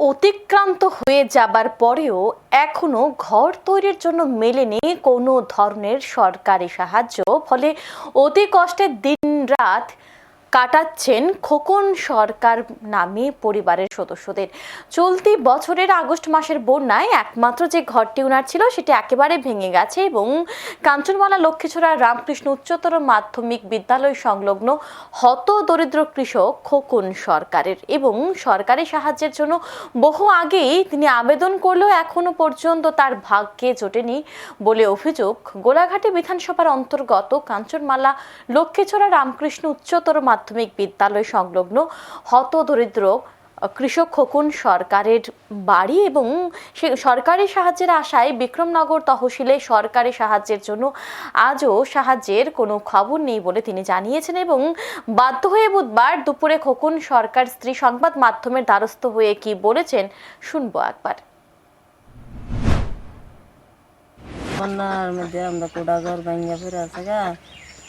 অতিক্রান্ত হয়ে যাবার পরেও এখনও ঘর তৈরির জন্য মেলেনি কোনো ধরনের সরকারি সাহায্য। ফলে অতি কষ্টে দিন রাত কাটাচ্ছেন খোকন সরকার নামে পরিবারের সদস্যদের। চলতি বছরের আগস্ট মাসের বন্যায় একমাত্র যে ঘরটি ওনার ছিল, সেটি একেবারে ভেঙে গেছে এবং কাঞ্চনমালা, লক্ষ্মীছড়া, রামকৃষ্ণ উচ্চতর মাধ্যমিক বিদ্যালয় সংলগ্ন হত দরিদ্র কৃষক খোকন সরকারের এবং সরকারি সাহায্যের জন্য বহু আগেই তিনি আবেদন করলেও এখনও পর্যন্ত তার ভাগ্যে জোটেনি বলে অভিযোগ। গোলাঘাটি বিধানসভার অন্তর্গত কাঞ্চনমালা, লক্ষ্মীছড়া, রামকৃষ্ণ উচ্চতর মাধ্যমিক বিদ্যালয় সংলগ্ন হত দরিদ্র কৃষক খোকন সরকারের বাড়ি এবং সে সরকারি সাহায্যের আশায় বিক্রমনগর তহসিলে সরকারি সাহায্যের জন্য আজও সাহায্যের কোনো খবর নেই বলে তিনি জানিয়েছেন এবং বাধ্য হয়ে বুধবার দুপুরে খোকন সরকার স্ত্রী সংবাদ মাধ্যমের দ্বারস্থ হয়ে কি বলেছেন শুনব একবার। বন্যার মধ্যে আমরা কোডা ঘর ভাঙ্গা ফিরে আছে গা।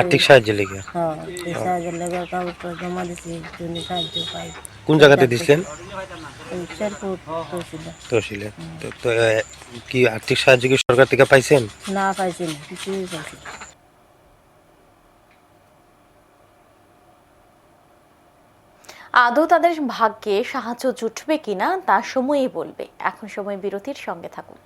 আর্থিক সাহায্য লেগে। হ্যাঁ এই সাহায্যের লেগে কাগজটা জমা দিছি তুমি সাহায্য পাই। কোন জায়গাতে শেরপুর তহসিল। তহসিলে। তো তো, কি আর্থিক সাহায্য কি সরকার থেকে পাইছেন? না পাইছি না কিছুই পাইছি আদৌ তাদের ভাগ্যে সাহায্য জুটবে কিনা তা সময়ই বলবে। এখন সময় বিরতির সঙ্গে থাকুন।